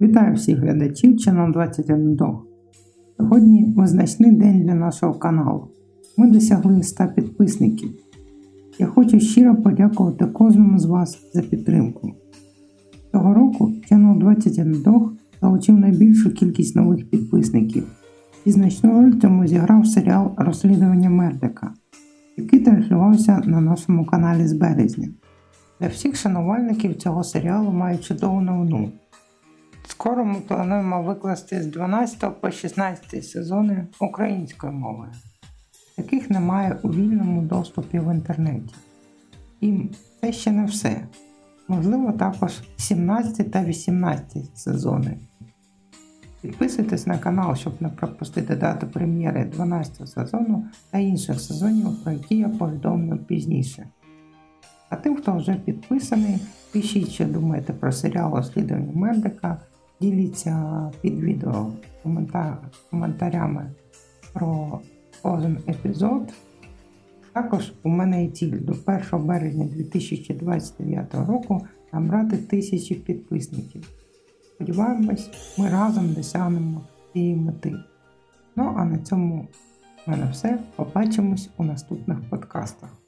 Вітаю всіх глядачів Channel 21 Dog. Сьогодні визначний день для нашого каналу. Ми досягли 100 підписників. Я хочу щиро подякувати кожному з вас за підтримку. Цього року Channel 21 Dog залучив найбільшу кількість нових підписників і значну роль в цьому зіграв серіал Розслідування Мердика, який транслювався на нашому каналі з березня. Для всіх шанувальників цього серіалу маю чудову новину. Скоро ми плануємо викласти з 12 по 16 сезони українською мовою, яких немає у вільному доступі в інтернеті. І це ще не все. Можливо, також 17 та 18 сезони. Підписуйтесь на канал, щоб не пропустити дату прем'єри 12 сезону та інших сезонів, про які я повідомлю пізніше. А тим, хто вже підписаний, пишіть, що думаєте про серіал розслідування Мердика, діліться під відео коментарями про кожен епізод. Також у мене є ціль до 1 березня 2029 року набрати тисячі підписників. Сподіваємось, ми разом досягнемо цієї мети. Ну а на цьому в мене все. Побачимось у наступних подкастах.